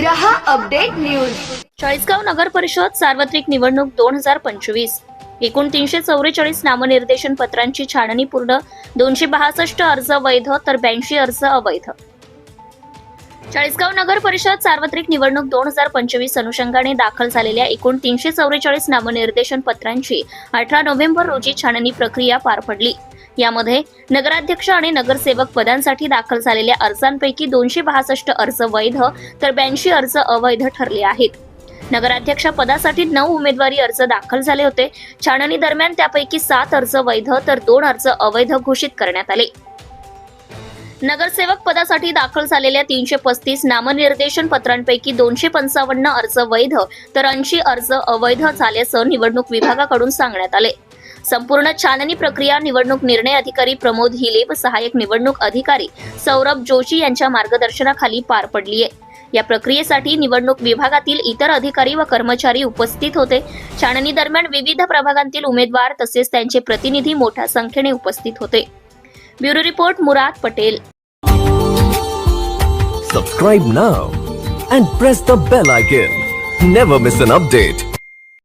रहा update news. Chalisgaon नगर परिषद सार्वत्रिक निवडणूक दोन हजार पंचवीस. एकूण तीनशे चौवेचाळीस नामनिर्देशन पत्रांची छाननी पूर्ण दोनशे बासष्ट अर्ज वैध तर ब्याऐंशी अर्ज अवैध. चाळीसगाव नगर परिषद सार्वत्रिक निवडणूक दोन हजार पंचवीस अनुषंगाने दाखल झालेल्या एकूण तीनशे चौवेचाळीस नामनिर्देशन पत्रांची अठरा नोव्हेंबर रोजी छाननी प्रक्रिया पार पडली. यामध्ये नगराध्यक्ष आणि नगरसेवक पदांसाठी दाखल झालेल्या अर्जांपैकी दोनशे बासष्ट अर्ज वैध तर ब्याऐंशी अर्ज अवैध ठरले आहेत. नगराध्यक्ष पदासाठी नऊ उमेदवारी अर्ज दाखल झाले होते. छाननी दरम्यान त्यापैकी सात अर्ज वैध तर दोन अर्ज अवैध घोषित करण्यात आले. नगरसेवक पदासाठी दाखल झालेल्या तीनशे पस्तीस नामनिर्देशन पत्रांपैकी दोनशे पंचावन्न अर्ज वैध तर ऐंशी अर्ज अवैध झाल्याचं निवडणूक विभागाकडून सांगण्यात आले. संपूर्ण छाननी प्रक्रिया निवडणूक निर्णय अधिकारी प्रमोद हिले व सहाय्यक निवडणूक अधिकारी सौरभ जोशी यांच्या मार्गदर्शनाखाली पार पडली आहे या प्रक्रियेसाठी निवडणूक विभागातील इतर अधिकारी व कर्मचारी उपस्थित होते. छाननी दरम्यान विविध प्रभागांतील उमेदवार तसेच त्यांचे प्रतिनिधी मोठ्या संख्येने उपस्थित होते. Bureau report Murad Patel. Subscribe now and press the bell icon never miss an update